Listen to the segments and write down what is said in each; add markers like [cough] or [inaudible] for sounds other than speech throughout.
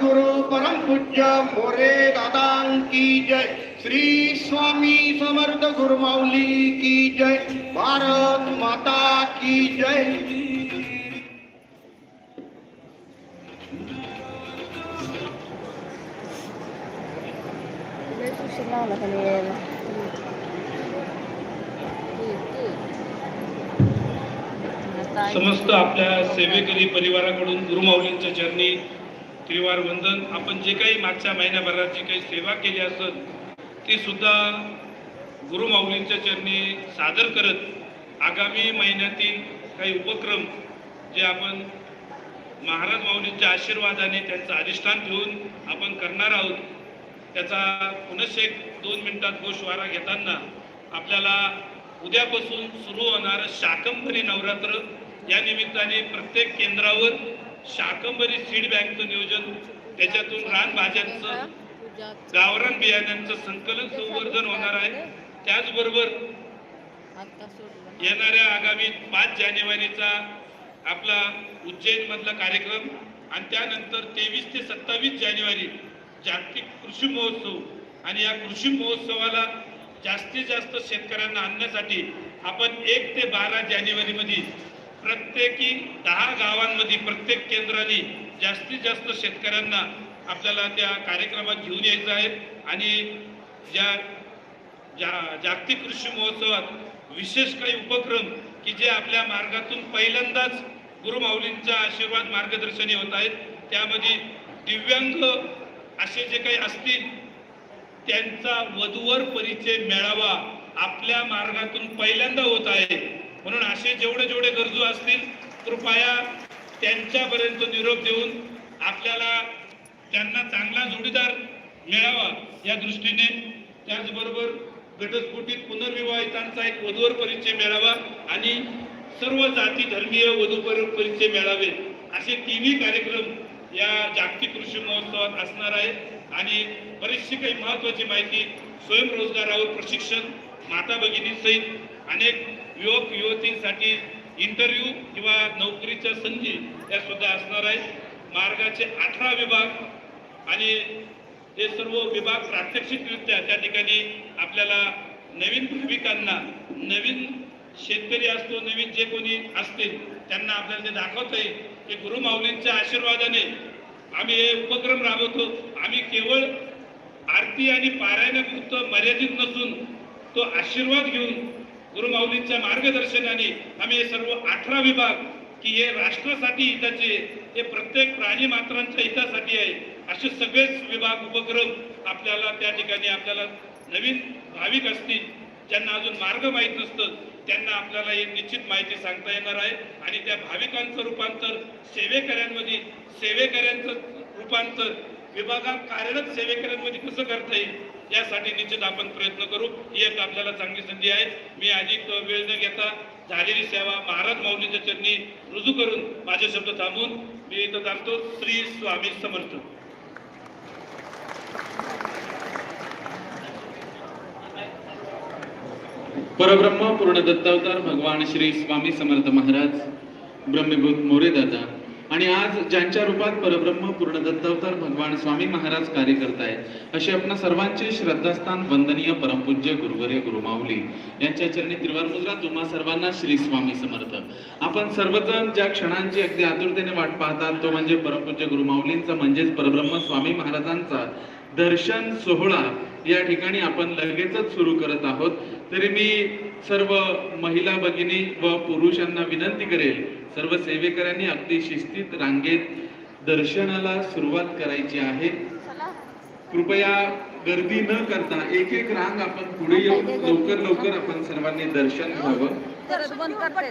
सद्गुरु परम पूज्य मोरे दादांकी जय। श्री स्वामी समर्थ गुरुमाऊली की जय। भारत माता की जय। समस्त आपल्या सेवेकरी परिवाराकडून गुरुमाऊलींच्या चरणी त्रिवार वंदन आपण जे काही मागच्या महिन्याभरात जी काही सेवा केली असत ती सुद्धा गुरुमाऊलींच्या चरणी सादर करत आगामी महिन्यातील काही उपक्रम जे आपण महाराज माऊलींच्या आशीर्वादाने त्यांचं अधिष्ठान ठेवून आपण करणार आहोत त्याचा पुनश एक दोन मिनिटात गोषवारा घेताना आपल्याला उद्यापासून सुरू होणारं शाकंभरी नवरात्र. या निमित्ताने प्रत्येक केंद्रावर शाकंभरी सीड बँकचं नियोजन त्याच्यातून रानभाज्यांचं गावरान बियाण्यांचं संकलन संवर्धन होणार आहे. त्याचबरोबर येणाऱ्या आगामी पाच जानेवारीचा आपला उज्जैन मधला कार्यक्रम आणि त्यानंतर तेवीस ते सत्तावीस जानेवारी जागतिक कृषी महोत्सव. आणि या कृषी महोत्सवाला जास्तीत जास्त शेतकऱ्यांना आणण्यासाठी आपण एक ते बारा जानेवारी मध्ये प्रत्येकी दहा गावांमध्ये प्रत्येक केंद्राने जास्तीत जास्त शेतकऱ्यांना आपल्याला त्या कार्यक्रमात घेऊन यायचं आहे. आणि ज्या जा जागतिक कृषी महोत्सवात विशेष काही उपक्रम की जे आपल्या मार्गातून पहिल्यांदाच गुरुमाऊलींचा आशीर्वाद मार्गदर्शनी होत आहेत. त्यामध्ये दिव्यांग असे जे काही असतील त्यांचा वधूवर परिचय मेळावा आपल्या मार्गातून पहिल्यांदा होत आहे. म्हणून असे जेवढे जेवढे गरजू असतील कृपया त्यांच्यापर्यंत निरोप देऊन आपल्याला त्यांना चांगला जोडीदार मिळावा या दृष्टीने. त्याचबरोबर घटस्फोटीत पुनर्विवाहितांचा एक वधूवर परिचय मिळावा आणि सर्व जाती धर्मीय वधूवर परिचय मिळावे असे तिन्ही कार्यक्रम या जागतिक कृषी महोत्सवात असणार आहे आणि बरीचशी काही महत्वाची माहिती स्वयंरोजगारावर प्रशिक्षण माता भगिनीसहित अनेक युवक युवतींसाठी इंटरव्ह्यू किंवा नोकरीच्या संधी या सुद्धा असणार आहेत. मार्गाचे अठरा विभाग आणि हे सर्व विभाग प्रात्यक्षिकरित्या त्या ठिकाणी आपल्याला नवीन भाविकांना नवीन शेतकरी असतो नवीन जे कोणी असतील त्यांना आपल्याला ते दाखवता आहे की गुरुमाऊलींच्या आशीर्वादाने आम्ही हे उपक्रम राबवतो. आम्ही केवळ आरती आणि पारायणापुरतं मर्यादित नसून तो आशीर्वाद घेऊन गुरुमाऊलींच्या मार्गदर्शनाने आम्ही हे सर्व अठरा विभाग की हे राष्ट्रासाठी हिताचे हे प्रत्येक प्राणी मात्रांच्या हितासाठी आहे असे सगळेच विभाग उपक्रम आपल्याला त्या ठिकाणी आपल्याला नवीन भाविक असतील ज्यांना अजून मार्ग माहीत नसतं त्यांना आपल्याला एक निश्चित माहिती सांगता येणार आहे. आणि त्या भाविकांचं रूपांतर सेवेकऱ्यांमध्ये सेवेकऱ्यांचं रूपांतर विभागात कार्यरत सेवेकऱ्यांमध्ये कसं करता येईल? यासाठी निश्चित आपण प्रयत्न करू. ही एक आपल्याला चांगली संधी आहे. मी अधिक वेळ न घेता झालेली सेवा महाराज माऊलीच्या चरणी रुजू करून माझे शब्द थांबून मी इथं जाणतो श्री स्वामी समर्थ. परब्रह्म पूर्ण दत्तावतार भगवान श्री स्वामी समर्थ महाराज. ब्रह्मभूत मोरे दादा. आणि आज ज्यांच्या रूपात परब्रह्म पूर्ण दत्तावतार भगवान स्वामी महाराज कार्य करतायत असे आपणा सर्वांचे श्रद्धास्थान वंदनीय परमपूज्य गुरुवर्य गुरुमाऊली यांच्या चरणी त्रिवार मुद्रा तुम्हा सर्वांना श्री स्वामी समर्थ. आपण सर्वजण ज्या क्षणांची अगदी आतुरतेने वाट पाहतात तो म्हणजे परमपूज्य गुरुमाऊलींचा म्हणजेच परब्रह्म स्वामी महाराजांचा दर्शन सोहळा. या ठिकाणी आपण लगेचच सुरू करत आहोत. तरी मी सर्व महिला भगिनी व पुरुषांना विनंती करेल सर्व सेवेकऱ्यांनी अगदी शिस्तीत रांगेत दर्शनाला सुरुवात करायची आहे. कृपया गर्दी न करता एक एक रांग आपण पुढे येऊन लवकर लवकर आपण सर्वांनी दर्शन घ्यावं. परत बंद करते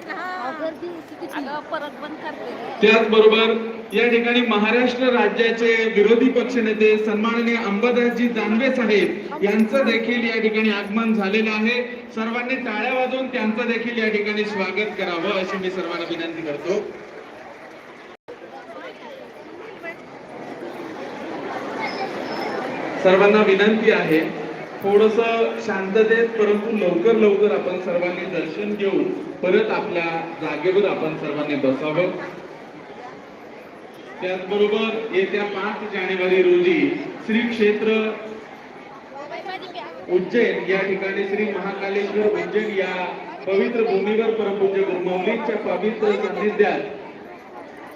अगं परत बंद करते त्याचबरोबर या ठिकाणी महाराष्ट्र राज्याचे विरोधी पक्षनेते सन्माननीय अंबादासजी दानवे साहेब यांचं देखील या ठिकाणी आगमन झालेलं आहे. सर्वांनी टाळ्या वाजवून त्यांचं देखील या ठिकाणी स्वागत करावं अशी मी सर्वांना विनंती करतो. सर्वांना विनंती आहे थोडस शांततेत परंतु लवकर लवकर आपण सर्वांनी दर्शन घेऊन परत आपल्या जागेवर आपण सर्वांनी बसावं. त्याचबरोबर येत्या पाच जानेवारी रोजी श्री क्षेत्र उज्जैन या ठिकाणी श्री महाकालेश्वर उज्जैन या पवित्र भूमीवर परमपूज्य गुरुमौलींच्या पवित्र सान्निध्यात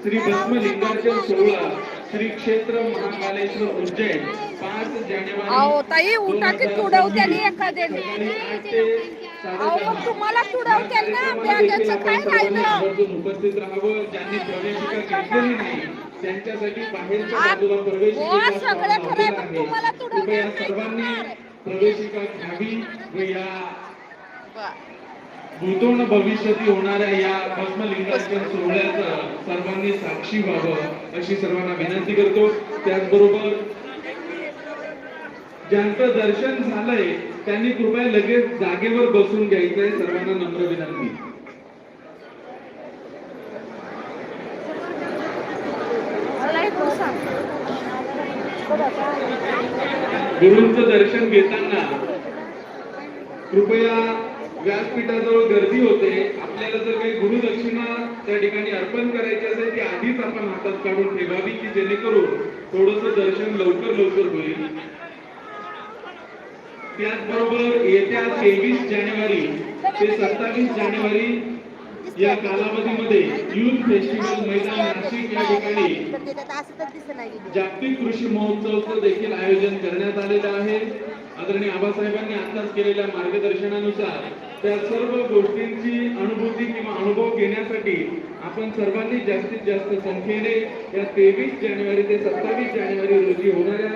श्री भस्म भस्मलिंगार्चन सोहळा श्री क्षेत्र महाकालेश्वर उज्जैन पाच जानेवारी अहो, ताई, उठा की 2026 तुडवत्याली एखाद्याने. सकाळी आठ ते अहो, मग साडेदहा. तुम्हाला तुडवत्याल ना, कार्यक्रमाला बॅगेचं देखील काय आपण राहिलं? सर्वांनी आवर्जून उपस्थित राहावं ज्यांनी प्रवेशिका घेतलेली नाही त्यांच्यासाठी बाहेरच्या बाजूला सगळं पण. तुम्हाला कृपया नाही सर्वांनी. प्रवेशिका घ्यावी व या भूतोन भविष्याती होणाऱ्या या भस्मलिंगाच्या सोहळ्याचं सर्वांनी साक्षी व्हावं अशी सर्वांना विनंती करतो. त्याचबरोबर ज्यांचं दर्शन झालंय त्यांनी कृपया लगेच जागेवर बसून घ्यायचंय सर्वांना नम्र विनंती. मला गुरूंचं दर्शन घेताना कृपया व्यासपीठाजवळ गर्दी होते. आपल्याला जर काही गुरुदक्षिणा त्या ठिकाणी अर्पण करायची असेल ती आधीच आपण हातात काढून ठेवावी की जेणेकरून थोडस दर्शन लवकर लवकर होईल. त्याचबरोबर येत्या तेवीस जानेवारी ते सत्तावीस जानेवारी या कालावधीमध्ये युथ फेस्टिवल मैदान नाशिक या ठिकाणी जागतिक कृषी महोत्सवचं देखील आयोजन करण्यात आलेलं आहे. आदरणीय आबासाहेबांनी आताच केलेल्या मार्गदर्शनानुसार त्या सर्व गोष्टींची अनुभूती किंवा अनुभव घेण्यासाठी आपण सर्वांनी जास्तीत जास्त संख्येने या तेवीस जानेवारी ते सत्तावीस जानेवारी रोजी होणाऱ्या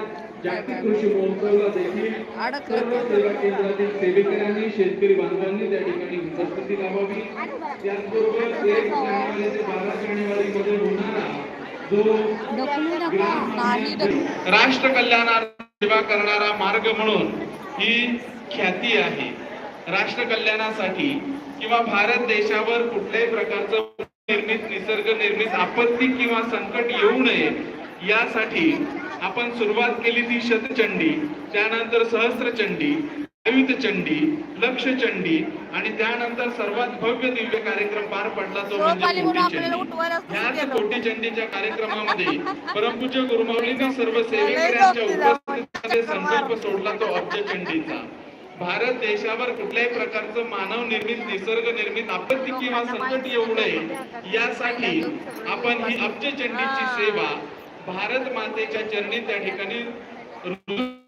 जागतिक कृषी महोत्सवाला देखील सर्व सेवा केंद्रातील सेवेकऱ्यांनी शेतकरी बांधवांनी त्या ठिकाणी उपस्थिती लावावी त्याचबरोबर एक जानेवारी ते बारा जानेवारी मध्ये होणारा जो. राष्ट्र कल्याणार्थ सेवा करणारा मार्ग म्हणून ही ख्याती आहे राष्ट्र कल्याणासाठी किंवा भारत देशावर कुठल्याही प्रकारचं निर्मित निसर्ग निर्मित आपत्ती किंवा संकट येऊ नये यासाठी आपण सुरुवात केली ती शतचंडी त्यानंतर सहस्त्रचंडी चंडी लक्ष चंडी आणि त्यानंतर सर्वात भव्य दिव्य कार्यक्रम पार पडला तो म्हणजे याच. कोटी चंडीच्या कार्यक्रमामध्ये परमपूज्य गुरुमाऊलींनी [laughs] सर्व सेवेकऱ्यांच्या. उपस्थितीमध्ये संकल्प सोडला तो अब्ज चंडीचा भारत देशावर कुठल्याही प्रकारचं मानव निर्मित निसर्ग निर्मित आपत्ती किंवा संकट येऊ नये यासाठी आपण ही अब्ज चंडीची सेवा भारत मातेच्या चरणी त्या ठिकाणी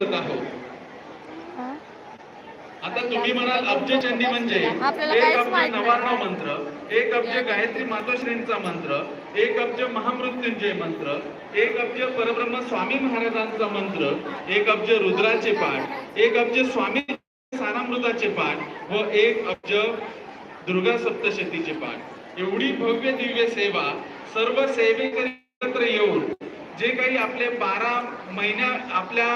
आहोत आता तुम्ही म्हणाल अब्ज चंडी म्हणजे एक अब्ज. नवार्णव मंत्र एक अब्ज गायत्री मातोश्रींचा मंत्र एक अब्ज महामृत्युंजय मंत्र एक अब्ज परब्रह्म स्वामी महाराजांचा मंत्र एक अब्ज रुद्राचे पाठ एक अब्ज स्वामी सारामृताचे पाठ व एक अब्ज दुर्गा सप्तशतीचे पाठ. एवढी भव्य दिव्य सेवा सर्व सेवेकरी एकत्र येऊन जे काही आपले बारा महिन्या आपल्या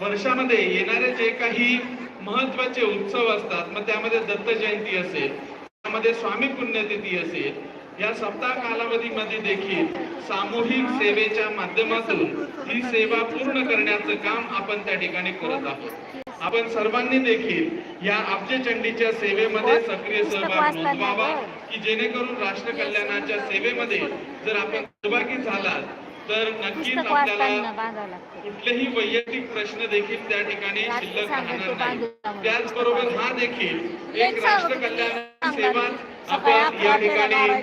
वर्षामध्ये येणारे जे काही महत्त्वाचे उत्सव असतात मग त्यामध्ये दत्त जयंती असेल त्यामध्ये स्वामी पुण्यतिथी असेल या सप्ताह कालावधीमध्ये देखील सामूहिक सेवेच्या माध्यमातून ही सेवा पूर्ण करण्याचं काम आपण त्या ठिकाणी करत आहोत. आपण सर्वांनी देखील या अब्जचंडीच्या सेवेमध्ये सक्रिय सहभाग नोंदवावा की जेणेकरून राष्ट्र कल्याणाच्या सेवेमध्ये जर आपण सहभागी झालात तर नक्कीच आपल्याला कुठलेही वैयक्तिक प्रश्न देखील त्या ठिकाणी शिल्लक राहणार नाही. त्याचबरोबर हा देखील एक राष्ट्र कल्याण सेवा आपण या ठिकाणी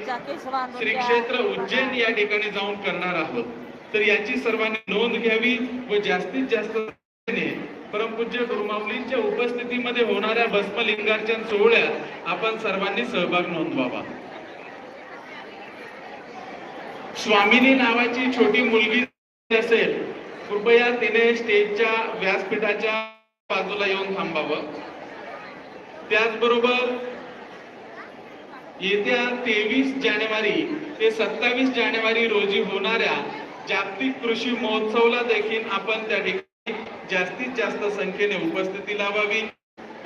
श्री. क्षेत्र उज्जैन या ठिकाणी जाऊन करणार आहोत. तर याची सर्वांनी नोंद घ्यावी व जास्तीत जास्त परमपूज्य गुरुमाऊलींच्या उपस्थितीमध्ये होणाऱ्या भस्मलिंगार्चन सोहळ्यात आपण सर्वांनी सहभाग नोंदवावा. स्वामिनी नावाची छोटी मुलगी असेल कृपया तिने स्टेजच्या व्यासपीठाच्या बाजूला येऊन थांबावं. त्याचबरोबर येत्या तेवीस जानेवारी ते सत्तावीस जानेवारी रोजी होणाऱ्या जागतिक कृषी महोत्सवला देखील आपण त्या ठिकाणी जास्तीत जास्त संख्येने उपस्थिती लावावी.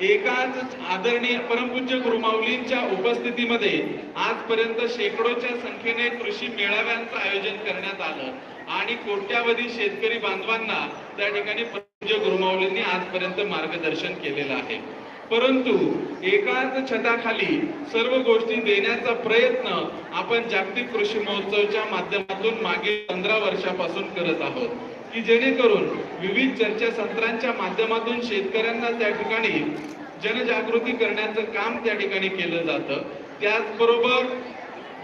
एकाच आदरणीय परमपूज्य गुरुमाऊलींच्या उपस्थितीमध्ये आजपर्यंत शेकडोच्या संख्येने कृषी मेळाव्यांचं आयोजन करण्यात आलं. आणि कोट्यावधी शेतकरी बांधवांना त्या ठिकाणी पूज्य गुरुमाऊलींनी आजपर्यंत मार्गदर्शन केलेलं आहे. परंतु एकाच छताखाली सर्व गोष्टी देण्याचा प्रयत्न आपण जागतिक कृषी महोत्सवच्या माध्यमातून मागील पंधरा वर्षापासून करत आहोत. की जेणेकरून विविध चर्चासत्रांच्या माध्यमातून शेतकऱ्यांना त्या ठिकाणी जनजागृती करण्याचं काम त्या ठिकाणी केलं जातं. त्याचबरोबर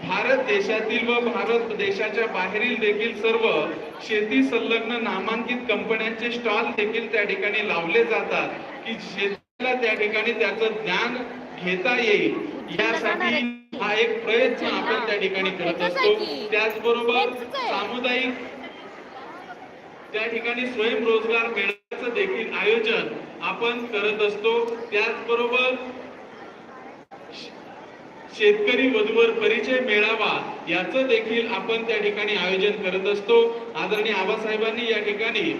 भारत देशातील व भारत देशाच्या बाहेरील देखील सर्व शेती संलग्न नामांकित कंपन्यांचे स्टॉल देखील त्या ठिकाणी लावले जातात की शेतीला त्या ठिकाणी त्याचं ज्ञान घेता येईल. यासाठी हा एक प्रयत्न आपण त्या ठिकाणी करत असतो. त्याचबरोबर सामुदायिक त्या ठिकाणी स्वयंरोजगार मेळ्याचं देखील आयोजन आपण करत असतो. त्याचबरोबर शेतकरी वधूवर परिचय मेळावा याचं देखील आपण त्या ठिकाणी आयोजन करत असतो. आदरणीय आबासाहेबांनी या ठिकाणी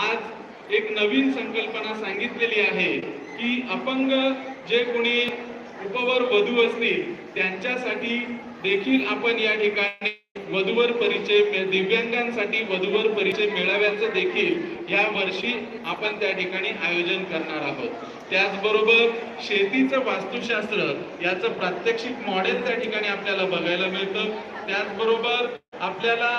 आज एक नवीन संकल्पना सांगितलेली आहे की अपंग जे कोणी उपवर वधू असतील त्यांच्यासाठी देखील आपण या ठिकाणी वधूवर परिचय दिव्यांगांसाठी वधूवर परिचय मेळाव्याचं देखील या वर्षी आपण त्या ठिकाणी आयोजन करणार आहोत. त्याचबरोबर शेतीचं वास्तुशास्त्र याचं प्रात्यक्षिक मॉडेल त्या ठिकाणी आपल्याला बघायला मिळतं. त्याचबरोबर आपल्याला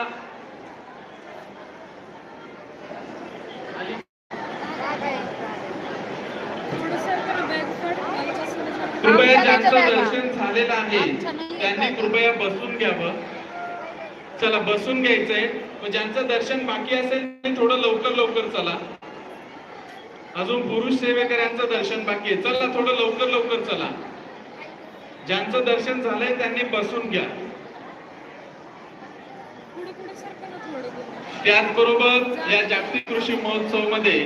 कृपया ज्यांचं दर्शन झालेलं आहे त्यांनी कृपया बसून घ्यावं. चला बसून घ्यायचंय. ज्यांचं दर्शन बाकी असेल थोडं लवकर लवकर चला. अजून पुरुष सेवेकऱ्यांचं दर्शन बाकी आहे. चला थोडं लवकर लवकर चला. ज्यांचं दर्शन झालंय त्यांनी बसून घ्या. त्याचबरोबर या जागतिक कृषी महोत्सवमध्ये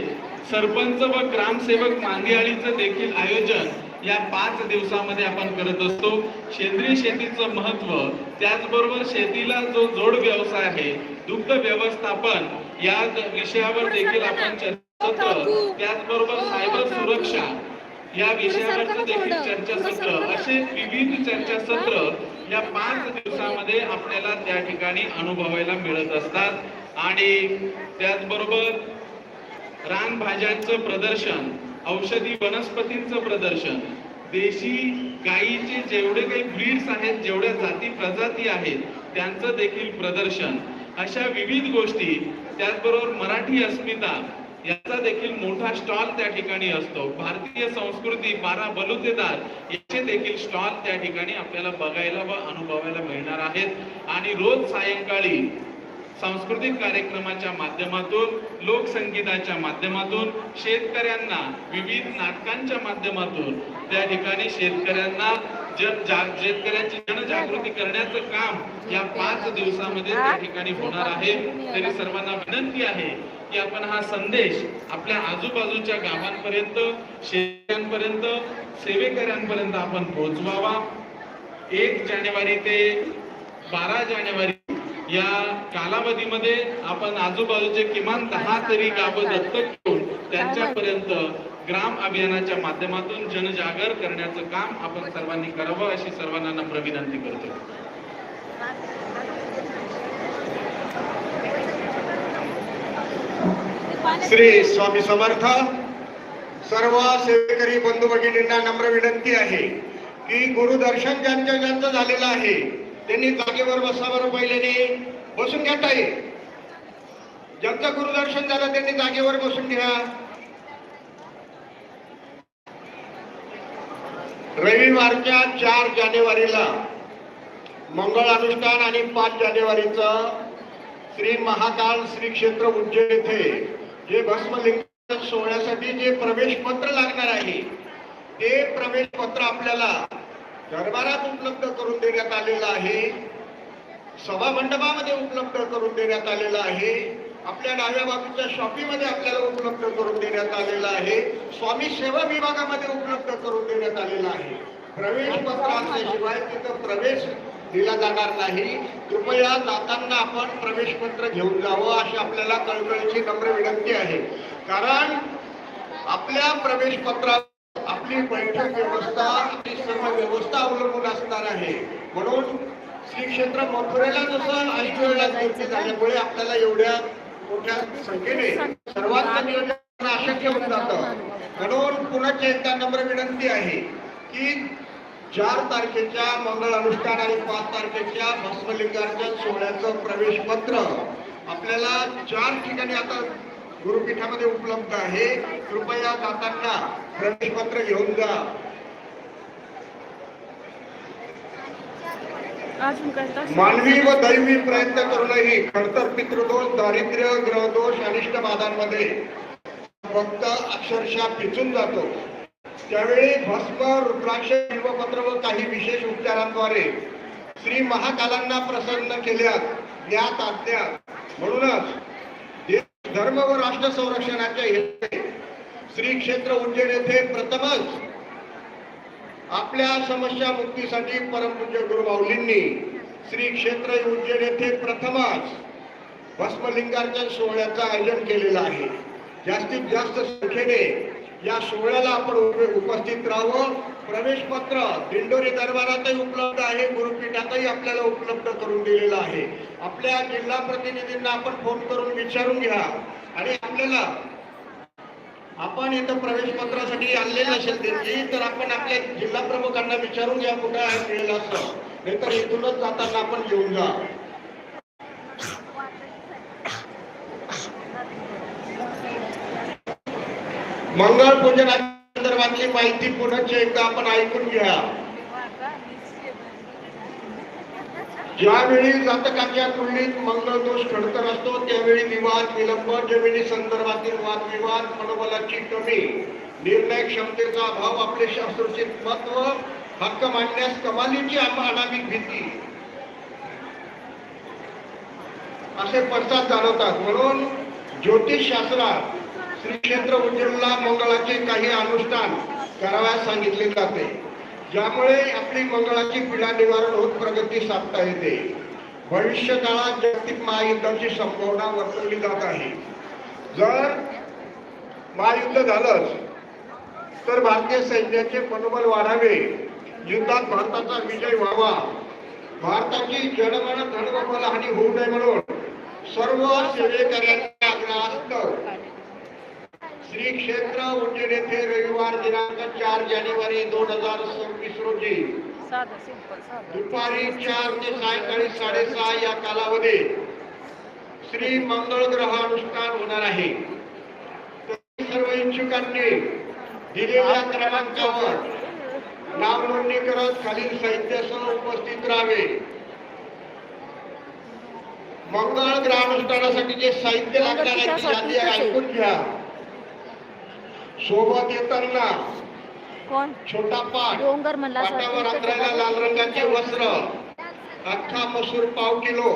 सरपंच व ग्रामसेवक मांगेआळीचं देखील आयोजन या पाच दिवसामध्ये आपण करत असतो. सेंद्रिय शेतीचं महत्त्व त्याचबरोबर शेतीला जो जोड व्यवसाय आहे दुग्ध व्यवस्थापन या विषयावर देखील आपण चर्चा त्याचबरोबर सायबर सुरक्षा या विषयावरचं देखील चर्चासत्र असे विविध चर्चासत्र या पाच दिवसामध्ये आपल्याला त्या ठिकाणी अनुभवायला मिळत असतात. आणि त्याचबरोबर रानभाज्यांचं प्रदर्शन औषधी वनस्पतींचं प्रदर्शन देशी गायीचे जेवढे काही ब्रीड्स आहेत जेवढ्या जाती प्रजाती आहेत त्यांचं देखील प्रदर्शन. अशा विविध गोष्टी त्याचबरोबर मराठी अस्मिता याचा देखील मोठा स्टॉल त्या ठिकाणी असतो. भारतीय संस्कृती बारा बलुतेदार याचे देखील स्टॉल त्या ठिकाणी आपल्याला बघायला व अनुभवायला मिळणार आहेत. आणि रोज सायंकाळी सांस्कृतिक कार्यक्रमाच्या माध्यमातून लोकसंगीताच्या माध्यमातून शेतकऱ्यांना विविध नाटकांच्या माध्यमातून त्या ठिकाणी शेतकऱ्यांना जन जा- शेतकऱ्यांची जनजागृती करण्याचं काम या पाच दिवसामध्ये त्या ठिकाणी होणार आहे. तरी सर्वांना विनंती आहे की आपण हा संदेश आपल्या आजूबाजूच्या गावांपर्यंत शेतकऱ्यांपर्यंत सेवेकऱ्यांपर्यंत आपण पोहोचवावा. एक जानेवारी ते बारा जानेवारी या कालावधीमध्ये आपण आजूबाजूचे किमान दहा तरी गावं दत्तक घेऊन त्यांच्यापर्यंत ग्राम अभियानाच्या माध्यमातून जनजागर करण्याचं काम आपण सर्वांनी करावं अशी सर्वांना नम्र विनंती करतो. श्री स्वामी समर्थ सर्व सेवेकरी बंधू भगिनींना नम्र विनंती आहे की गुरुदर्शन ज्यांचं ज्यांचं झालेलं आहे त्यांनी जागेवर बसावर पहिल्याने. बसून घ्या ताई. ज्यांचं गुरुदर्शन झालं त्यांनी जागेवर बसून घ्या. रविवारच्या चार जानेवारीला मंगळ अनुष्ठान आणि पाच जानेवारीचं श्री महाकाल श्री क्षेत्र उज्जैन येथे जे भस्मलिंग सोहळ्यासाठी जे प्रवेश पत्र लागणार आहे ते प्रवेश पत्र आपल्याला दरबारात उपलब्ध करून देण्यात आलेलं आहे. सभा मंडपामध्ये उपलब्ध करून देण्यात आलेलं आहे. आपल्या डाव्या बाजूच्या शॉपीमध्ये आपल्याला उपलब्ध करून देण्यात आलेलं आहे. स्वामी सेवा विभागामध्ये उपलब्ध करून देण्यात आलेला आहे. प्रवेश पत्र असल्याशिवाय तिथं प्रवेश दिला जाणार नाही. कृपया जाताना आपण प्रवेश पत्र घेऊन जावं अशी आपल्याला कळकळीची नम्र विनंती आहे. कारण आपल्या प्रवेश पत्रात आपली बैठक व्यवस्था आपली सर्व व्यवस्था अवलंबून असणार आहे. म्हणून श्री क्षेत्र मथुरेला जसं ऐन वेळेला गर्दी झाल्यामुळे आपल्याला एवढ्या मोठ्या संख्येने सर्वांना नियोजन अशक्य होऊन जातं. म्हणून पुन्हा एकदा नम्र विनंती आहे की चार तारखेच्या मंगळ अनुष्ठान आणि पाच तारखेच्या भस्मलिंगाच्या सोहळ्याचं प्रवेश पत्र आपल्याला चार ठिकाणी आता गुरुपीठामध्ये उपलब्ध आहे. कृपया जाताना प्रवेश पत्र घेऊन जा? मानवी व दैवी प्रयत्न करूनही खडतर पितृदोष दारिद्र्य ग्रहदोष अनिष्ट बाधांमध्ये फक्त अक्षरशः पिचून जातो. त्यावेळी भस्म रुद्राक्ष बिल्वपत्र व काही विशेष उपचारांद्वारे श्री महाकालांना प्रसन्न केल्यास ज्ञात अज्ञात म्हणूनच धर्म व राष्ट्र संरक्षणाच्या श्री क्षेत्र उज्जैन येथे प्रथमच आपल्या समस्या मुक्तीसाठी परमपूज्य गुरुमाऊलींनी श्री क्षेत्र उज्जैन येथे प्रथमच भस्मलिंगार्चन सोहळ्याचं आयोजन केलेलं आहे. जास्तीत जास्त संख्येने या सोहळ्याला आपण उपस्थित राहावं. प्रवेश पत्र दिंडोरी दरबारातही उपलब्ध आहे. गुरुपीठातही आपल्याला उपलब्ध करून दिलेलं आहे. आपल्या जिल्हा प्रतिनिधींना आपण फोन करून विचारून घ्या. आणि आपल्याला आपण इथं प्रवेश पत्रासाठी आणले नसेल त्यांची तर आपण आपल्या जिल्हा प्रमुखांना विचारून घ्या कुठं आहे मिळेल असं. नाहीतर इथूनच जाताना आपण घेऊन जा. मंगळ पूजनाच्या संदर्भातली माहिती पुन्हा एकदा आपण ऐकून घ्या. ज्यावेळी जातकाच्या कुंडलीत मंगळ दोष खडतर असतो त्यावेळी विवाद विलंब जमिनी संदर्भातील वादविवाद मनोबलाची कमी निर्णय क्षमतेचा अभाव आपले शास्त्रचे महत्त्व हक्क मांडण्यास कमालीची अनामिक भीती. असे पडसाद जाणवतात. म्हणून ज्योतिष शास्त्रात श्री क्षेत्र उज्जैनला मंगळाचे काही अनुष्ठान करावयास सांगितले जाते. ज्यामुळे आपली मंगळाची पीडा निवारण होत प्रगती साधता येते. भविष्य काळात जागतिक महायुद्धाची संभावना वर्तवली जात आहे. जर महायुद्ध झालंच तर भारतीय सैन्याचे मनोबल वाढावे. युद्धात भारताचा विजय व्हावा. भारताची जनगण धनवबल हानी होऊ नये म्हणून सर्व सेवेकऱ्यांचा आग्रहास्तव श्री क्षेत्र उज्जैन येथे रविवार दिनांक चार जानेवारी दोन हजार सव्वीस रोजी दुपारी चार ते सायंकाळी साडेसहा या कालावधीत श्री मंगळ ग्रह अनुष्ठान होणार आहे. सर्व इच्छुकांनी दिलेल्या क्रमांकावर नाव नोंदणी करत खालील साहित्यासह उपस्थित राहावे. मंगळ ग्रह अनुष्ठानासाठी जे साहित्य लागणार आहे ती यादी ऐकून घ्या. सोबत येताना कोण छोटा पाठ डोंगर म्हणला पाटावर. अंतरायला लाल रंगाचे वस्त्र अख्खा मसूर पाव किलो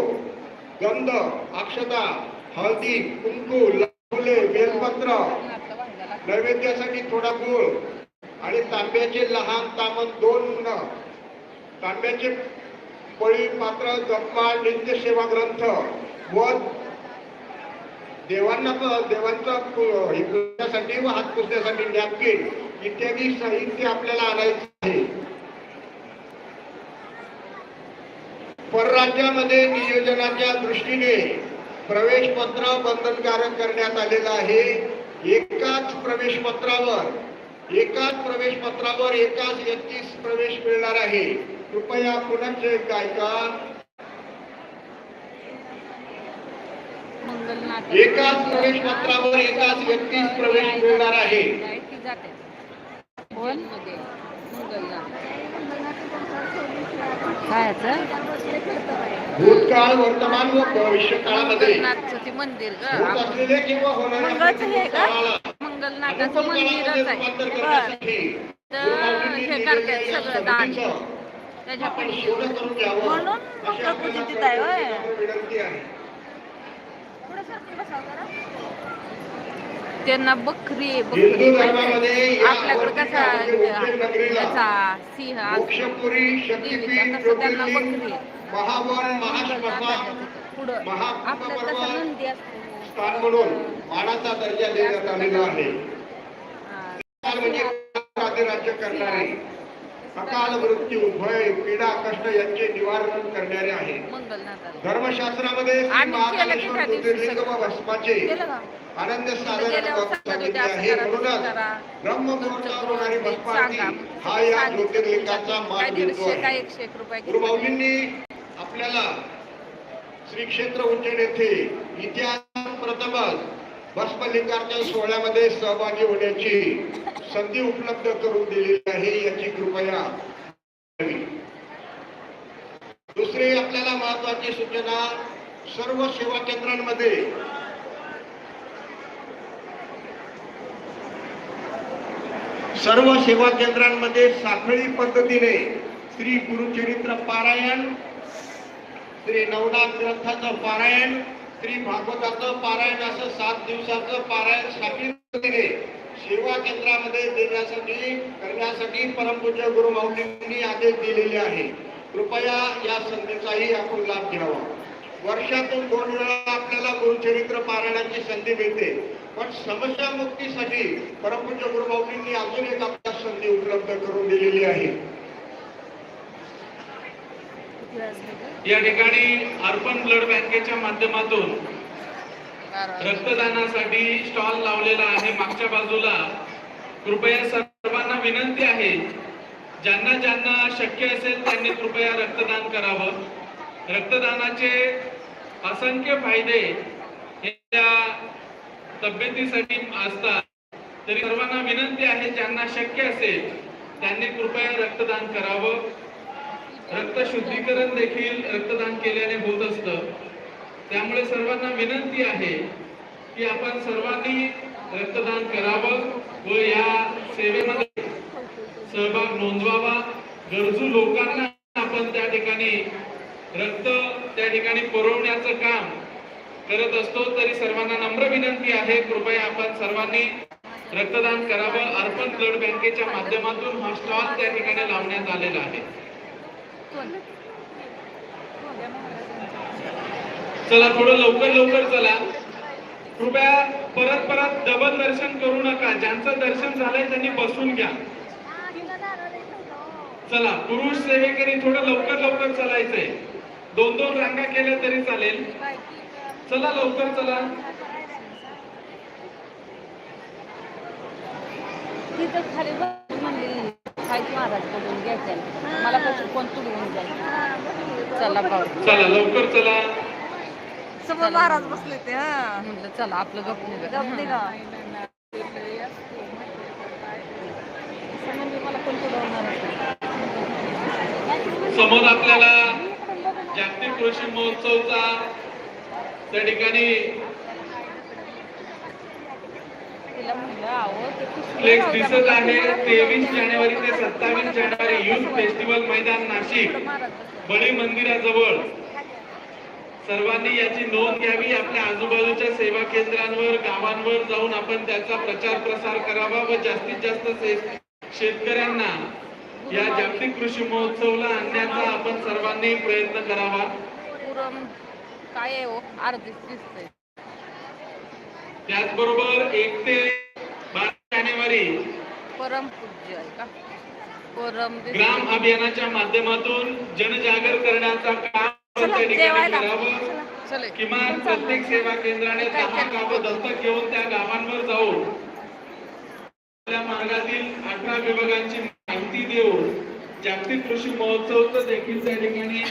गंध अक्षता हळदी कुंकू फुले बेलपत्र नैवेद्यासाठी थोडा गुळ आणि तांब्याचे लहान तामण दोन तांब्याचे पळी पात्र जपमाळ नित्य सेवा ग्रंथ व देवांना प- देवांचा हे पुसण्यासाठी व हात पुसण्यासाठी नॅपकिन इत्यादी साहित्य आपल्याला आणायचं आहे. परराज्यामध्ये नियोजनाच्या दृष्टीने प्रवेश पत्र बंधनकारक करण्यात आलेलं आहे. एकाच प्रवेश पत्रावर एकाच प्रवेश पत्रावर एकाच व्यक्तीस प्रवेश मिळणार आहे. कृपया पुन्हा ऐका. एकाच प्रवेश पत्रावर एकाच व्यक्तीस प्रवेश मिळणार आहे. भूतकाळ वर्तमान व भविष्य काळामध्ये मंदिर किंवा मंगलनाथाचं मंदिरच आहे. तर हे करतात सगळं दान. म्हणून तिथं आहे होय. सर्वांना विनंती आहे त्यांना बकरी बकरी. आपल्याकडे कसा उज्जैन नगरीला याचा सिंह देवीचा त्यांना बकरी पुढं आपल्या तसा नंदी असतो. स्थान म्हणून मानाचा दर्जा देण्यात आलेला आहे. काल म्हणजे राज्य करणारे. अकाल मृत्यू भय पीडा कष्ट यांचे निवारण करणारे आहे धर्मशास्त्रामध्ये महाकालेश्वर ज्योतिर्लिंग व. भस्माचे आनंद आहे असं करा, म्हणूनच भस्मारती. हा या सांगितलं. ज्योतिर्लिंगाचा काय मान दीडशे मिळतो काय आहे एकशे एक रुपये गुरु माऊलींनी आपल्याला श्री क्षेत्र उज्जैन येथे इतिहास प्रथमच भस्मलिंगाच्या सोहळ्यामध्ये सहभागी होण्याची संधी उपलब्ध करून दिलेली आहे याची कृपया दुसरी आपल्याला महत्वाची सूचना सर्व सेवा केंद्रांमध्ये सर्व सेवा केंद्रांमध्ये साखळी पद्धतीने श्री गुरुचरित्र पारायण श्री नवनाथ ग्रंथाचं पारायण श्री भागवताचं पारायण असं सात दिवसाचं पारायण साखळी पद्धतीने सेवा केंद्रामध्ये देण्यासाठी करण्यासाठी परमपूज्य गुरु माऊलींनी आदेश दिलेले आहे. कृपया या संधीचाही आपण लाभ घ्यावा. वर्षातून दोन वेळा आपल्याला गुरुचरित्र पारायणाची संधी मिळते. पण समस्या मुक्तीसाठी परमपूज्य गुरु माऊलींनी अजून एक आपल्या संधी उपलब्ध करून दिलेली आहे. या ठिकाणी अर्पण ब्लड बँकेच्या माध्यमातून रक्तदानासाठी स्टॉल लावलेला आहे मागच्या बाजूला. कृपया सर्वांना विनंती आहे ज्यांना ज्यांना शक्य असेल त्यांनी कृपया रक्तदान करावं. रक्तदानाचे असंख्य फायदे हे त्या तब्येतीसाठी असतात. तरी सर्वांना विनंती आहे ज्यांना शक्य असेल त्यांनी कृपया रक्तदान करावं. रक्त शुद्धीकरण देखील रक्तदान केल्याने होत असतं. त्यामुळे सर्वांना विनंती आहे की आपण सर्वांनी रक्तदान करावं व या सेवेमध्ये सहभाग नोंदवावा. गरजू लोकांना आपण त्या ठिकाणी रक्त त्या ठिकाणी पुरवण्याचं काम करत असतो तरी सर्वांना नम्र विनंती आहे. कृपया आपण सर्वांनी रक्तदान करावं. अर्पण ब्लड बँकेच्या माध्यमातून हा स्टॉल त्या ठिकाणी लावण्यात आलेला आहे. चला थोडं लवकर लवकर चला. कृपया परत परत डबल दर्शन करू नका. ज्यांचं दर्शन झालंय त्यांनी बसून घ्या. चला पुरुष सेवेकरी थोडं लवकर लवकर चालायचंय. दोन दोन रांगा केल्या तरी चालेल. चला लवकर चला. तिथं खाली बस म्हणली साहित्य महाराजकडून घ्यायचं मला कसं कोण तुडवून जायचं चला चला लवकर चला. समोर महाराज बसले ते हा म्हटलं चला आपलं गप निघा समोर आपल्याला जागतिक कृषी महोत्सवचा त्या ठिकाणी फ्लेक्स. दिसत आहे तेवीस जानेवारी ते सत्तावीस जानेवारी युथ फेस्टिवल मैदान नाशिक. बळी मंदिराजवळ सर्वांनी याची नोंद घ्यावी. आपल्या आजूबाजूच्या सेवा केंद्रांवर गावांवर जाऊन आपण त्याचा प्रचार प्रसार करावा व जास्तीत जास्त शेतकऱ्यांना या जागतिक कृषी महोत्सवला आणण्याचा आपण सर्वांनी प्रयत्न करावा. काय हो? त्याचबरोबर एक ते बारा जानेवारी परम पूज्य आहे का? परम दिसतंय. ग्राम अभियानाच्या माध्यमातून जनजागर करण्याचं काम जेवायला. किमान प्रत्येक सेवा केंद्राने दहा गावं दत्तक घेऊन त्या गावांवर जाऊन आपल्या मार्गातील अठरा विभागांची माहिती देऊन जागतिक कृषी महोत्सवचं देखील त्या ठिकाणी